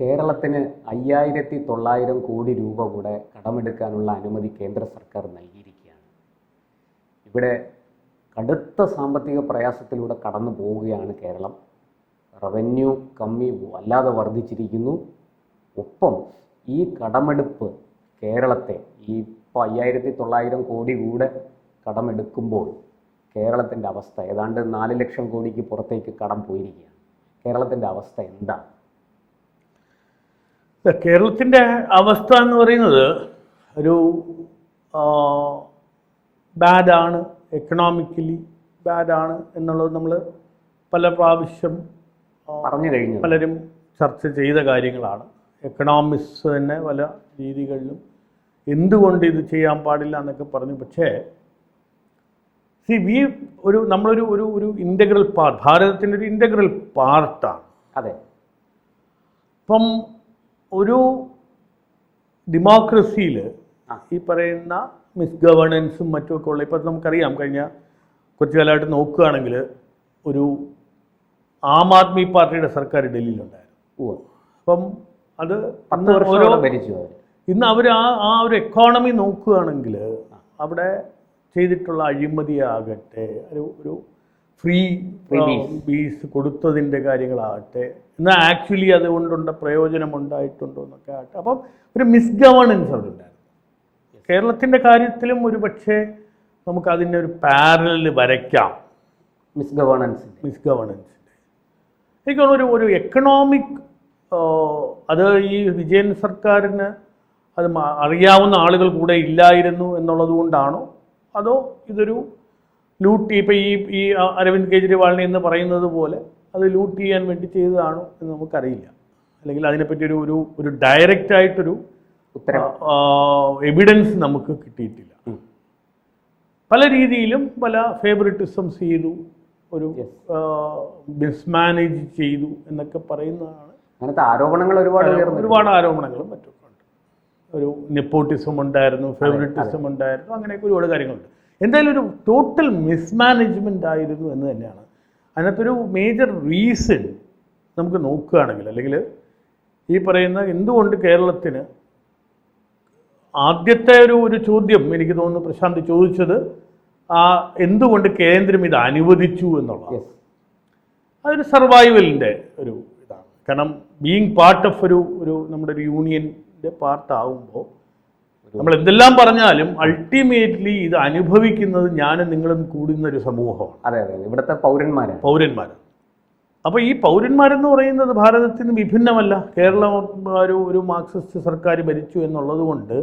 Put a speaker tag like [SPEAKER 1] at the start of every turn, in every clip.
[SPEAKER 1] കേരളത്തിന് അയ്യായിരത്തി തൊള്ളായിരം കോടി രൂപ കൂടെ കടമെടുക്കാനുള്ള അനുമതി കേന്ദ്ര സർക്കാർ നൽകിയിരിക്കുകയാണ്. ഇവിടെ കടുത്ത സാമ്പത്തിക പ്രയാസത്തിലൂടെ കടന്നു പോവുകയാണ് കേരളം. റവന്യൂ കമ്മി വല്ലാതെ വർദ്ധിച്ചിരിക്കുന്നു. ഒപ്പം ഈ കടമെടുപ്പ് കേരളത്തെ ഈ ഇപ്പോൾ അയ്യായിരത്തി തൊള്ളായിരം കോടി കൂടെ കടമെടുക്കുമ്പോൾ കേരളത്തിന്റെ അവസ്ഥ ഏതാണ്ട് നാല് ലക്ഷം കോടിക്ക് പുറത്തേക്ക് കടം പോയിരിക്കുകയാണ്. കേരളത്തിന്റെ അവസ്ഥ എന്താണ്
[SPEAKER 2] കേരളത്തിന്റെ അവസ്ഥ എന്ന് പറയുന്നത് ഒരു ബാഡാണ് എക്കണോമിക്കലി ബാഡാണ് എന്നുള്ളത് നമ്മൾ പല പ്രാവശ്യം
[SPEAKER 1] പറഞ്ഞു കഴിഞ്ഞു.
[SPEAKER 2] പലരും ചർച്ച ചെയ്ത കാര്യങ്ങളാണ്. എക്കണോമിക്സ് തന്നെ പല രീതികളിലും എന്തുകൊണ്ട് ഇത് ചെയ്യാൻ പാടില്ല എന്നൊക്കെ പറഞ്ഞു. പക്ഷേ സി വി ഒരു നമ്മളൊരു ഒരു ഒരു ഇന്റഗ്രൽ പാർട്ട് ഭാരതത്തിന്റെ ഒരു ഇന്റഗ്രൽ പാർട്ടാണ്
[SPEAKER 1] അതെ.
[SPEAKER 2] ഇപ്പം ഒരു ഡെമോക്രസിയിൽ ഈ പറയുന്ന മിസ് ഗവേണൻസും മറ്റുമൊക്കെ ഉള്ള ഇപ്പം നമുക്കറിയാം കഴിഞ്ഞ കുറച്ചു കാലമായിട്ട് നോക്കുകയാണെങ്കിൽ ഒരു ആം ആദ്മി പാർട്ടിയുടെ സർക്കാർ ഡൽഹിയിലുണ്ടായിരുന്നു. അപ്പം അത്
[SPEAKER 1] പത്ത്
[SPEAKER 2] ഓരോ
[SPEAKER 1] ഭരിച്ചു
[SPEAKER 2] ഇന്ന് അവർ ആ ആ ഒരു എക്കോണമി നോക്കുകയാണെങ്കിൽ അവിടെ ചെയ്തിട്ടുള്ള അഴിമതിയാകട്ടെ ഒരു ഒരു ഫ്രീ. ബീസ് കൊടുത്തതിന്റെ കാര്യങ്ങളാകട്ടെ. എന്നാൽ ആക്ച്വലി അതുകൊണ്ടുള്ള പ്രയോജനം ഉണ്ടായിട്ടുണ്ടോ എന്നൊക്കെ ആകട്ടെ. അപ്പം ഒരു മിസ്ഗവേണൻസ് അവിടെ ഉണ്ടായിരുന്നു. കേരളത്തിന്റെ കാര്യത്തിലും ഒരു പക്ഷേ നമുക്ക് അതിന്റെ ഒരു പാരലിൽ വരയ്ക്കാം.
[SPEAKER 1] മിസ് മിസ്ഗവേണൻസ്
[SPEAKER 2] മിസ് ഗവേണൻസിന്റെ എനിക്ക് തോന്നുന്നു ഒരു ഒരു എക്കണോമിക് അത് ഈ വിജയൻ സർക്കാരിന് അത് അറിയാവുന്ന ആളുകൾ കൂടെ ഇല്ലായിരുന്നു എന്നുള്ളത് കൊണ്ടാണോ? അതോ ഇതൊരു ലൂട്ട് ഇപ്പം ഈ ഈ അരവിന്ദ് കെജ്രിവാളിനെ എന്ന് പറയുന്നത് പോലെ അത് ലൂട്ട് ചെയ്യാൻ വേണ്ടി ചെയ്തതാണോ എന്ന് നമുക്കറിയില്ല. അല്ലെങ്കിൽ അതിനെപ്പറ്റി ഒരു ഒരു ഒരു ഡയറക്റ്റ് ആയിട്ടൊരു
[SPEAKER 1] ഉത്തരം.
[SPEAKER 2] എവിഡൻസ് നമുക്ക് കിട്ടിയിട്ടില്ല. പല രീതിയിലും പല ഫേവറിറ്റിസം ചെയ്തു ഒരു. മിസ്മാനേജ് ചെയ്തു എന്നൊക്കെ പറയുന്നതാണ്.
[SPEAKER 1] അങ്ങനത്തെ ആരോപണങ്ങൾ ഒരുപാട്
[SPEAKER 2] ഒരുപാട് ആരോപണങ്ങളും മറ്റൊക്കെ ഉണ്ട്. ഒരു നെപ്പോട്ടിസം ഉണ്ടായിരുന്നു ഫേവറിറ്റിസം ഉണ്ടായിരുന്നു അങ്ങനെയൊക്കെ ഒരുപാട് കാര്യങ്ങളുണ്ട്. എന്തായാലും ഒരു ടോട്ടൽ മിസ്മാനേജ്മെന്റ് ആയിരുന്നു എന്ന് തന്നെയാണ്. അതിനകത്തൊരു മേജർ റീസൺ നമുക്ക് നോക്കുകയാണെങ്കിൽ അല്ലെങ്കിൽ ഈ പറയുന്ന എന്തുകൊണ്ട് കേരളത്തിന് ആദ്യത്തെ ഒരു ഒരു ചോദ്യം എനിക്ക് തോന്നുന്നു പ്രശാന്ത് ചോദിച്ചത് ആ എന്തുകൊണ്ട് കേന്ദ്രം ഇത് അനുവദിച്ചു
[SPEAKER 1] എന്നുള്ളത്
[SPEAKER 2] അതൊരു സർവൈവലിന്റെ ഒരു ഇതാണ്. കാരണം ബീങ് പാർട്ട് ഓഫ് ഒരു ഒരു നമ്മുടെ ഒരു യൂണിയന്റെ പാർട്ടാവുമ്പോൾ നമ്മൾ എന്തെല്ലാം പറഞ്ഞാലും അൾട്ടിമേറ്റ്ലി ഇത് അനുഭവിക്കുന്നത് ഞാനും നിങ്ങളും കൂടുന്ന ഒരു സമൂഹമാണ്.
[SPEAKER 1] അതെ അതെ ഇവിടുത്തെ പൗരന്മാരാണ്.
[SPEAKER 2] പൗരന്മാർ അപ്പോൾ ഈ പൗരന്മാരെന്ന് പറയുന്നത് ഭാരതത്തിന് വിഭിന്നമല്ല. കേരളം ഒരു ഒരു മാർക്സിസ്റ്റ് സർക്കാർ ഭരിച്ചു എന്നുള്ളത് കൊണ്ട്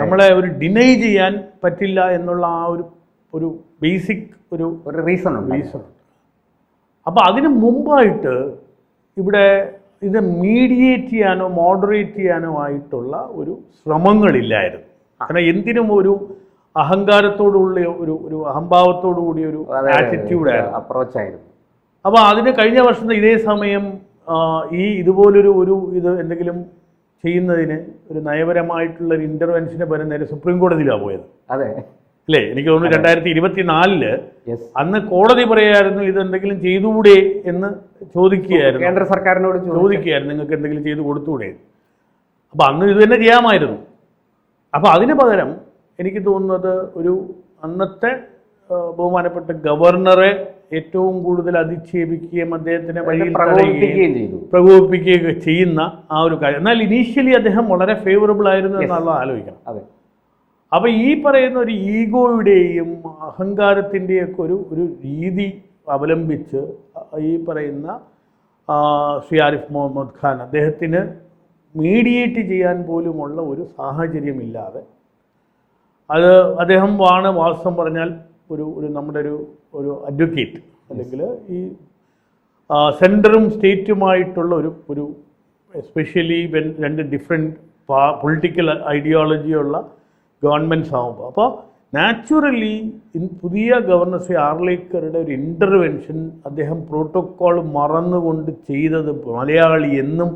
[SPEAKER 2] നമ്മളെ ഒരു ഡിനൈ ചെയ്യാൻ പറ്റില്ല എന്നുള്ള ആ ഒരു ഒരു ബേസിക് ഒരു
[SPEAKER 1] ഒരു റീസൺ
[SPEAKER 2] റീസൺ അപ്പോൾ അതിന് മുമ്പായിട്ട് ഇവിടെ ഇത് മീഡിയേറ്റ് ചെയ്യാനോ മോഡറേറ്റ് ചെയ്യാനോ ആയിട്ടുള്ള ഒരു ശ്രമങ്ങളില്ലായിരുന്നു. കാരണം എന്തിനും ഒരു അഹങ്കാരത്തോടുള്ള ഒരു ഒരു അഹംഭാവത്തോടു കൂടിയ ഒരു ആറ്റിറ്റ്യൂഡ്
[SPEAKER 1] അപ്രോച്ച് ആയിരുന്നു.
[SPEAKER 2] അപ്പോൾ അതിന് കഴിഞ്ഞ വർഷം ഇതേ സമയം ഈ ഇതുപോലൊരു ഒരു ഇത് എന്തെങ്കിലും ചെയ്യുന്നതിന് ഒരു നയപരമായിട്ടുള്ള ഒരു ഇന്റർവെൻഷന് നേരെ സുപ്രീം കോടതിയിലാണ് പോയത്.
[SPEAKER 1] അതെ.
[SPEAKER 2] അല്ലേ എനിക്ക് തോന്നുന്നു രണ്ടായിരത്തി ഇരുപത്തി
[SPEAKER 1] നാലിൽ
[SPEAKER 2] അന്ന് കോടതി പറയായിരുന്നു ഇത് എന്തെങ്കിലും ചെയ്തുകൂടെ എന്ന് ചോദിക്കുകയായിരുന്നു.
[SPEAKER 1] കേന്ദ്ര സർക്കാരിനോട്
[SPEAKER 2] ചോദിക്കുകയായിരുന്നു നിങ്ങൾക്ക് എന്തെങ്കിലും ചെയ്തു കൊടുത്തുകൂടെ അപ്പൊ അന്ന് ഇത് തന്നെ ചെയ്യാമായിരുന്നു. അപ്പോൾ അതിന് പകരം എനിക്ക് തോന്നുന്നത് ഒരു അന്നത്തെ ബഹുമാനപ്പെട്ട ഗവർണറെ ഏറ്റവും കൂടുതൽ അധിക്ഷേപിക്കുകയും അദ്ദേഹത്തിനെ വഴിയിൽ പ്രകോപിപ്പിക്കുകയൊക്കെ ചെയ്യുന്ന ആ ഒരു കാര്യം. എന്നാൽ ഇനീഷ്യലി അദ്ദേഹം വളരെ ഫേവറബിൾ ആയിരുന്നു എന്നുള്ളത് ആലോചിക്കണം.
[SPEAKER 1] അതെ.
[SPEAKER 2] അപ്പൊ ഈ പറയുന്ന ഒരു ഈഗോയുടെയും അഹങ്കാരത്തിന്റെയും ഒക്കെ ഒരു ഒരു രീതി അവലംബിച്ച് ഈ പറയുന്ന ശ്രീ ആരിഫ് മുഹമ്മദ് ഖാൻ അദ്ദേഹത്തിന് മീഡിയേറ്റ് ചെയ്യാൻ പോലുമുള്ള ഒരു സാഹചര്യമില്ലാതെ അത് അദ്ദേഹം ആണ് വാസ്തവം പറഞ്ഞാൽ ഒരു ഒരു നമ്മുടെ ഒരു ഒരു അഡ്വക്കേറ്റ് അല്ലെങ്കിൽ ഈ സെന്ററും സ്റ്റേറ്റുമായിട്ടുള്ള ഒരു ഒരു എസ്പെഷ്യലി വെൻ രണ്ട് ഡിഫറെന്റ് പൊളിറ്റിക്കൽ ഐഡിയോളജിയുള്ള ഗവൺമെന്റ്സ് ആകുമ്പോൾ അപ്പോൾ നാച്ചുറലി പുതിയ ഗവർണർ ശ്രീ ആർലേക്കറുടെ ഒരു ഇന്റർവെൻഷൻ അദ്ദേഹം പ്രോട്ടോക്കോൾ മറന്നുകൊണ്ട് ചെയ്തത് മലയാളി എന്നും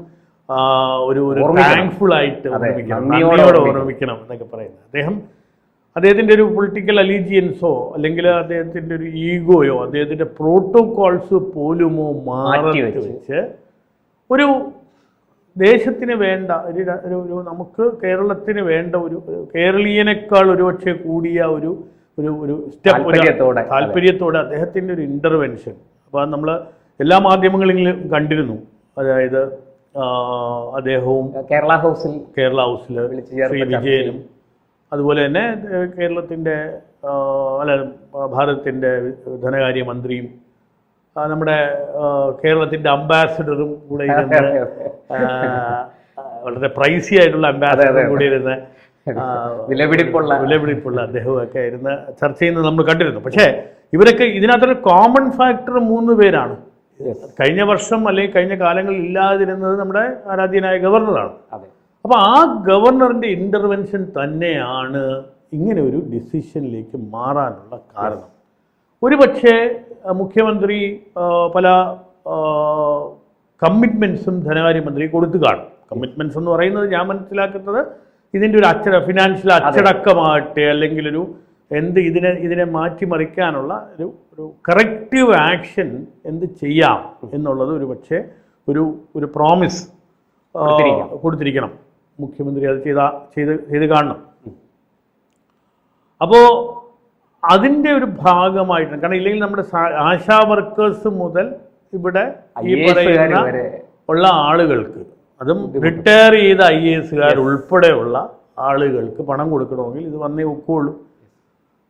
[SPEAKER 2] ഒരു ഒരു താങ്ക്ഫുൾ ആയിട്ട് ഓർമ്മിക്കണം.
[SPEAKER 1] നന്ദിയോടെ ഓർമ്മിക്കണം.
[SPEAKER 2] എന്നൊക്കെ പറയുന്നത്. അദ്ദേഹം അദ്ദേഹത്തിന്റെ ഒരു പൊളിറ്റിക്കൽ അലീജിയൻസോ അല്ലെങ്കിൽ അദ്ദേഹത്തിന്റെ ഒരു ഈഗോയോ അദ്ദേഹത്തിന്റെ പ്രോട്ടോകോൾസ് പോലുമോ
[SPEAKER 1] മാറി
[SPEAKER 2] വെച്ച്. ഒരു ദേശത്തിന് വേണ്ട ഒരു ഒരു നമുക്ക് കേരളത്തിന് വേണ്ട ഒരു കേരളീയനേക്കാൾ ഒരുപക്ഷെ കൂടിയ ഒരു ഒരു ഒരു സ്റ്റെപ്പ്
[SPEAKER 1] താല്പര്യത്തോടെ,
[SPEAKER 2] അദ്ദേഹത്തിന്റെ ഒരു ഇന്റർവെൻഷൻ അപ്പോൾ നമ്മൾ എല്ലാ മാധ്യമങ്ങളിലും കണ്ടിരുന്നു. അതായത് അദ്ദേഹവും
[SPEAKER 1] കേരള ഹൗസിൽ
[SPEAKER 2] കേരള ഹൗസിൽ ശ്രീ വിജയനും. അതുപോലെ തന്നെ കേരളത്തിന്റെ അല്ല ഭാരതത്തിന്റെ ധനകാര്യമന്ത്രിയും നമ്മുടെ കേരളത്തിന്റെ അംബാസിഡറും കൂടെ ഇരുന്ന് വളരെ പ്രൈസി ആയിട്ടുള്ള അംബാസഡറും കൂടി ഇരുന്ന്
[SPEAKER 1] വിലപിടിപ്പുള്ള.
[SPEAKER 2] വിലപിടിപ്പുള്ള അദ്ദേഹമൊക്കെ ഇരുന്ന് ചർച്ച ചെയ്യുന്നത് നമ്മൾ കണ്ടിരുന്നു. പക്ഷേ ഇവരൊക്കെ ഇതിനകത്തൊരു കോമൺ ഫാക്ടർ മൂന്ന് പേരാണ്. കഴിഞ്ഞ വർഷം അല്ലെങ്കിൽ കഴിഞ്ഞ കാലങ്ങളിൽ ഇല്ലാതിരുന്നത് നമ്മുടെ ആരാധ്യനായ ഗവർണറാണ്. അപ്പോൾ ആ ഗവർണറിന്റെ ഇന്റർവെൻഷൻ തന്നെയാണ് ഇങ്ങനെ ഒരു ഡിസിഷനിലേക്ക് മാറാനുള്ള കാരണം. ഒരുപക്ഷെ മുഖ്യമന്ത്രി പല കമ്മിറ്റ്മെൻസും ധനകാര്യമന്ത്രി കൊടുത്തു കാണും. കമ്മിറ്റ്മെൻസ് എന്ന് പറയുന്നത് ഞാൻ മനസ്സിലാക്കുന്നത് ഇതിന്റെ ഒരു അച്ചട ഫിനാൻഷ്യൽ അച്ചടക്കമാകട്ടെ അല്ലെങ്കിൽ ഒരു എന്ത് ഇതിനെ ഇതിനെ മാറ്റിമറിക്കാനുള്ള ഒരു ഒരു കറക്റ്റീവ് ആക്ഷൻ എന്ത് ചെയ്യാം എന്നുള്ളത് ഒരു പക്ഷേ ഒരു ഒരു പ്രോമിസ്
[SPEAKER 1] കൊടുത്തിരിക്കണം.
[SPEAKER 2] മുഖ്യമന്ത്രി അത് ചെയ്ത ചെയ്ത് ചെയ്ത് കാണണം. അപ്പോൾ അതിന്റെ ഒരു ഭാഗമായിട്ടാണ്. കാരണം ഇല്ലെങ്കിൽ നമ്മുടെ ആശാ വർക്കേഴ്സ് മുതൽ ഇവിടെ ഈ പറയുന്ന ഉള്ള ആളുകൾക്ക് അതും റിട്ടയർ ചെയ്ത ഐ എ എസുകാർ ഉൾപ്പെടെയുള്ള ആളുകൾക്ക് പണം കൊടുക്കണമെങ്കിൽ ഇത് വന്നേ ഒക്കുള്ളൂ.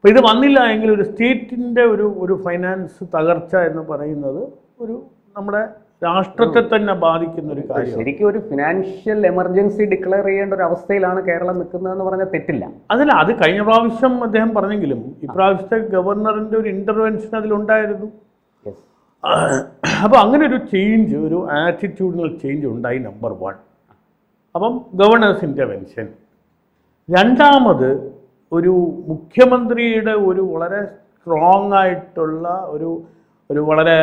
[SPEAKER 2] അപ്പോൾ ഇത് വന്നില്ല എങ്കിൽ ഒരു സ്റ്റേറ്റിന്റെ ഒരു ഒരു ഫൈനാൻസ് തകർച്ച എന്ന് പറയുന്നത് ഒരു നമ്മുടെ രാഷ്ട്രത്തെ തന്നെ ബാധിക്കുന്ന ഒരു കാര്യം
[SPEAKER 1] ശരിക്കും ഒരു ഫിനാൻഷ്യൽ എമർജൻസി ഡിക്ലെയർ ചെയ്യേണ്ട ഒരു അവസ്ഥയിലാണ് കേരളം നിൽക്കുന്നതെന്ന് പറഞ്ഞാൽ തെറ്റില്ല.
[SPEAKER 2] അതല്ല അത് കഴിഞ്ഞ പ്രാവശ്യം അദ്ദേഹം പറഞ്ഞെങ്കിലും ഇപ്രാവശ്യത്തെ ഗവർണറിന്റെ ഒരു ഇന്റർവെൻഷൻ അതിലുണ്ടായിരുന്നു. അപ്പോൾ അങ്ങനെ ഒരു ചേഞ്ച് ഒരു ആറ്റിറ്റ്യൂഡിനൽ ചേഞ്ച് ഉണ്ടായി നമ്പർ വൺ അപ്പം ഗവർണേഴ്സ് ഇന്റർവെൻഷൻ രണ്ടാമത് ഒരു മുഖ്യമന്ത്രിയുടെ ഒരു വളരെ സ്ട്രോങ് ആയിട്ടുള്ള ഒരു ഒരു വളരെ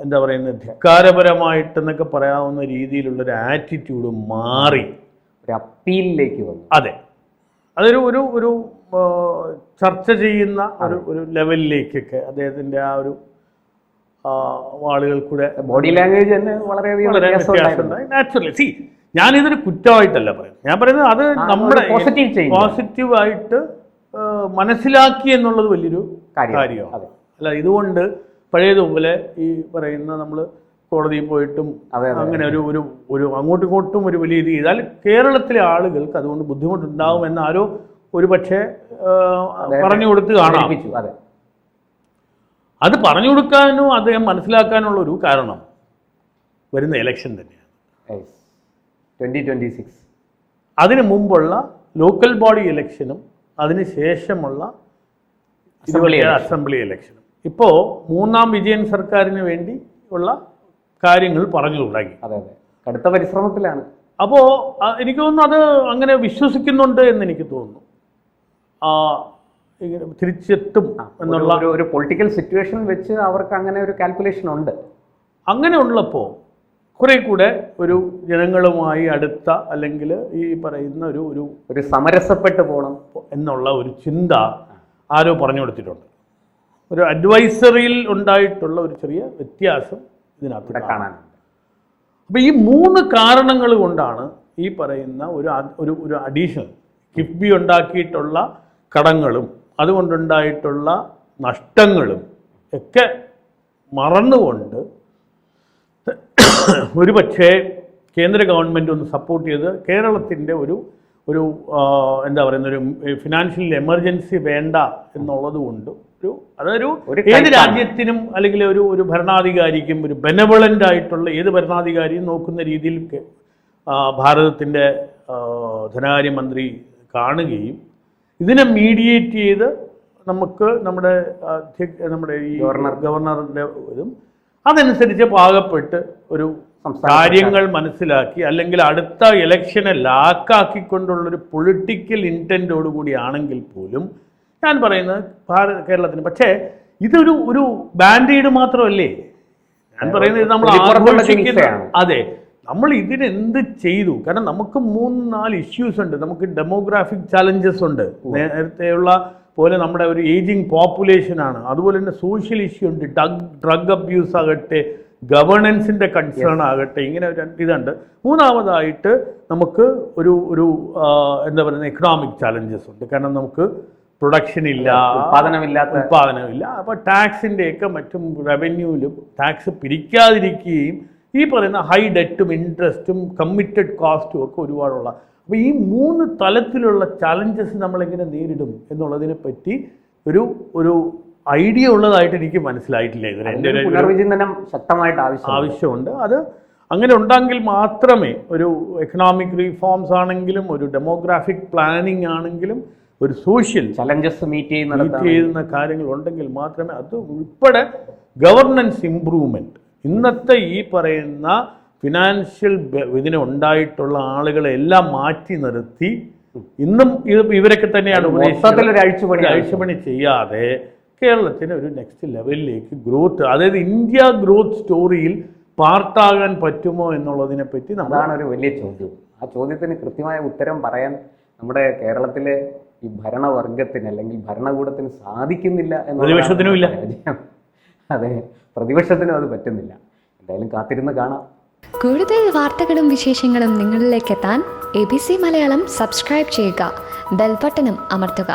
[SPEAKER 2] എന്താ പറയുന്നത് ധിക്കാരപരമായിട്ടെന്നൊക്കെ പറയാവുന്ന രീതിയിലുള്ള ഒരു ആറ്റിറ്റ്യൂഡ് മാറി.
[SPEAKER 1] ഒരു അപ്പീലിലേക്ക് വന്നു.
[SPEAKER 2] അതെ. അതൊരു ഒരു ഒരു ചർച്ച ചെയ്യുന്ന ഒരു ഒരു ലെവലിലേക്കൊക്കെ അദ്ദേഹത്തിന്റെ ആ ഒരു ആളുകൾക്കൂടെ ആളുകൾ കൂടെ
[SPEAKER 1] ബോഡി ലാംഗ്വേജ് തന്നെ വളരെയധികം
[SPEAKER 2] നാച്ചുറലി സി ഞാനിതൊരു കുറ്റമായിട്ടല്ല പറയുന്നത്. ഞാൻ പറയുന്നത് അത് നമ്മുടെ
[SPEAKER 1] പോസിറ്റീവ്.
[SPEAKER 2] പോസിറ്റീവായിട്ട് മനസ്സിലാക്കി എന്നുള്ളത് വലിയൊരു കാര്യമാണ്. അല്ല ഇതുകൊണ്ട് പഴയതുപോലെ ഈ പറയുന്ന നമ്മൾ കോടതിയിൽ പോയിട്ടും. അങ്ങനെ ഒരു ഒരു ഒരു അങ്ങോട്ടും ഇങ്ങോട്ടും ഒരു വലിയ രീതി. ചെയ്താൽ കേരളത്തിലെ ആളുകൾക്ക് അതുകൊണ്ട് ബുദ്ധിമുട്ടുണ്ടാവും എന്ന് ആരോ ഒരു പക്ഷേ പറഞ്ഞു കൊടുത്ത് കാണാം.
[SPEAKER 1] അത്.
[SPEAKER 2] പറഞ്ഞു കൊടുക്കാനും അദ്ദേഹം മനസ്സിലാക്കാനുള്ള ഒരു കാരണം വരുന്ന ഇലക്ഷൻ തന്നെയാണ്.
[SPEAKER 1] ട്വന്റി ട്വന്റി സിക്സ്
[SPEAKER 2] അതിനു മുമ്പുള്ള ലോക്കൽ ബോഡി ഇലക്ഷനും അതിന് ശേഷമുള്ള
[SPEAKER 1] അസംബ്ലി
[SPEAKER 2] അസംബ്ലി ഇലക്ഷനും ഇപ്പോൾ മൂന്നാം വിജയൻ സർക്കാരിന് വേണ്ടി ഉള്ള കാര്യങ്ങൾ പറഞ്ഞു തുടങ്ങി.
[SPEAKER 1] അതെ അതെ. കടുത്ത പരിശ്രമത്തിലാണ്.
[SPEAKER 2] അപ്പോൾ എനിക്ക് തോന്നുന്നു അത് അങ്ങനെ വിശ്വസിക്കുന്നുണ്ട് എന്ന് എനിക്ക് തോന്നുന്നു. ആ, ഇങ്ങനെ തിരിച്ചെത്തും എന്നുള്ള
[SPEAKER 1] ഒരു പൊളിറ്റിക്കൽ സിറ്റുവേഷൻ വെച്ച് അവർക്ക് അങ്ങനെ ഒരു കാൽക്കുലേഷൻ ഉണ്ട്.
[SPEAKER 2] അങ്ങനെ ഉള്ളപ്പോൾ കുറെ കൂടെ ഒരു ജനങ്ങളുമായി അടുത്ത അല്ലെങ്കിൽ ഈ പറയുന്ന ഒരു ഒരു
[SPEAKER 1] ഒരു സമരസപ്പെട്ട് പോകണം
[SPEAKER 2] എന്നുള്ള ഒരു ചിന്ത ആരോ പറഞ്ഞു കൊടുത്തിട്ടുണ്ട്. ഒരു അഡ്വൈസറിയിൽ ഉണ്ടായിട്ടുള്ള ഒരു ചെറിയ വ്യത്യാസം ഇതിനകത്ത്.
[SPEAKER 1] കാണാനുണ്ട്.
[SPEAKER 2] അപ്പോൾ ഈ മൂന്ന് കാരണങ്ങൾ കൊണ്ടാണ് ഈ പറയുന്ന ഒരു ഒരു ഒരു അഡീഷണൽ കിഫ്ബി ഉണ്ടാക്കിയിട്ടുള്ള കടങ്ങളും അതുകൊണ്ടുണ്ടായിട്ടുള്ള നഷ്ടങ്ങളും ഒക്കെ മറന്നുകൊണ്ട് ഒരു പക്ഷേ കേന്ദ്ര ഗവൺമെന്റ് ഒന്ന് സപ്പോർട്ട് ചെയ്ത് കേരളത്തിന്റെ ഒരു ഒരു എന്താ പറയുന്ന ഒരു ഫിനാൻഷ്യൽ എമർജൻസി വേണ്ട എന്നുള്ളത് കൊണ്ട് ഒരു അതൊരു ഏത്. രാജ്യത്തിനും അല്ലെങ്കിൽ ഒരു ഒരു ഭരണാധികാരിക്കും ഒരു ബെനവളന്റ് ആയിട്ടുള്ള ഏത് ഭരണാധികാരിയും നോക്കുന്ന രീതിയിൽ ഭാരതത്തിന്റെ ധനകാര്യമന്ത്രി കാണുകയും ഇതിനെ മീഡിയേറ്റ് ചെയ്ത് നമുക്ക് നമ്മുടെ നമ്മുടെ ഈ
[SPEAKER 1] ഗവർണർ.
[SPEAKER 2] ഗവർണറിന്റെ ഇതും അതനുസരിച്ച് പാകപ്പെട്ട് ഒരു കാര്യങ്ങൾ മനസ്സിലാക്കി അല്ലെങ്കിൽ അടുത്ത ഇലക്ഷനെ ലാക്കാക്കിക്കൊണ്ടുള്ളൊരു പൊളിറ്റിക്കൽ കൂടിയാണെങ്കിൽ പോലും ഞാൻ പറയുന്നത് ഭാരത കേരളത്തിന്. പക്ഷേ ഇതൊരു ഒരു ബാൻഡേഡ് മാത്രമല്ലേ? ഞാൻ പറയുന്നത് ഇത് നമ്മൾ അതെ നമ്മൾ ഇതിനെന്ത് ചെയ്തു? കാരണം നമുക്ക് മൂന്ന് നാല് ഇഷ്യൂസ് ഉണ്ട്. നമുക്ക് ഡെമോഗ്രാഫിക് ചാലഞ്ചസ് ഉണ്ട്. നേരത്തെയുള്ള പോലെ നമ്മുടെ ഒരു ഏജിങ് പോപ്പുലേഷൻ ആണ്. അതുപോലെ തന്നെ സോഷ്യൽ ഇഷ്യൂ ഉണ്ട്. ഡ്രഗ് ഡ്രഗ് അബ്യൂസ് ആകട്ടെ ഗവേണൻസിന്റെ കൺസേൺ ആകട്ടെ ഇങ്ങനെ രണ്ട് ഇതുണ്ട്. മൂന്നാമതായിട്ട് നമുക്ക് ഒരു ഒരു എന്താ പറയുന്നത് എക്കണോമിക് ചാലഞ്ചസ് ഉണ്ട്. കാരണം നമുക്ക് പ്രൊഡക്ഷൻ ഇല്ല
[SPEAKER 1] ഉത്പാദനമില്ലാത്ത
[SPEAKER 2] ഉത്പാദനമില്ല അപ്പോൾ ടാക്സിന്റെയൊക്കെ മറ്റും റവന്യൂവിലും ടാക്സ് പിരിക്കാതിരിക്കുകയും ഈ പറയുന്ന ഹൈ ഡെറ്റും ഇൻട്രസ്റ്റും കമ്മിറ്റഡ് കോസ്റ്റും ഒക്കെ ഒരുപാടുള്ള. അപ്പോൾ ഈ മൂന്ന് തലത്തിലുള്ള ചലഞ്ചസ് നമ്മളെങ്ങനെ നേരിടും എന്നുള്ളതിനെ പറ്റി ഒരു ഒരു ഐഡിയ ഉള്ളതായിട്ട് എനിക്ക് മനസ്സിലായിട്ടില്ല ഇതിന്.
[SPEAKER 1] എന്റെ
[SPEAKER 2] ഒരു
[SPEAKER 1] പുനർവിചിന്തനം ശക്തമായിട്ട് ആവശ്യം
[SPEAKER 2] ആവശ്യമുണ്ട്. അത് അങ്ങനെ ഉണ്ടെങ്കിൽ മാത്രമേ ഒരു എക്കണോമിക് റീഫോംസ് ആണെങ്കിലും ഒരു ഡെമോഗ്രാഫിക് പ്ലാനിങ് ആണെങ്കിലും ഒരു സോഷ്യൽ
[SPEAKER 1] ചലഞ്ചസ് മീറ്റ്
[SPEAKER 2] മീറ്റ് ചെയ്യുന്ന കാര്യങ്ങൾ ഉണ്ടെങ്കിൽ മാത്രമേ അത് ഉൾപ്പെടെ ഗവർണൻസ് ഇംപ്രൂവ്മെന്റ് ഇന്നത്തെ ഈ പറയുന്ന ഫിനാൻഷ്യൽ ഇതിന് ഉണ്ടായിട്ടുള്ള ആളുകളെ എല്ലാം മാറ്റി നിർത്തി ഇന്നും ഇത് ഇവരൊക്കെ തന്നെയാണ്
[SPEAKER 1] ഒരു അഴിച്ചുപണി
[SPEAKER 2] അഴിച്ചുപണി ചെയ്യാതെ കേരളത്തിന് ഒരു നെക്സ്റ്റ് ലെവലിലേക്ക് ഗ്രോത്ത് അതായത് ഇന്ത്യ ഗ്രോത്ത് സ്റ്റോറിയിൽ പാർട്ടാകാൻ പറ്റുമോ എന്നുള്ളതിനെ പറ്റി നമ്മൾ
[SPEAKER 1] അതാണ് ഒരു വലിയ ചോദ്യം. ആ ചോദ്യത്തിന് കൃത്യമായ ഉത്തരം പറയാൻ നമ്മുടെ കേരളത്തിലെ ഈ ഭരണവർഗത്തിന് അല്ലെങ്കിൽ ഭരണകൂടത്തിന് സാധിക്കുന്നില്ല
[SPEAKER 2] പ്രതിപക്ഷത്തിനും ഇല്ല.
[SPEAKER 1] അതെ പ്രതിപക്ഷത്തിനും അത് പറ്റുന്നില്ല. എന്തായാലും കാത്തിരുന്ന് കാണാം.
[SPEAKER 3] കൂടുതൽ വാർത്തകളും വിശേഷങ്ങളും നിങ്ങളിലേക്ക് എത്താൻ A B C Malayalam subscribe ചെയ്യുക. ബെൽബട്ടനും അമർത്തുക.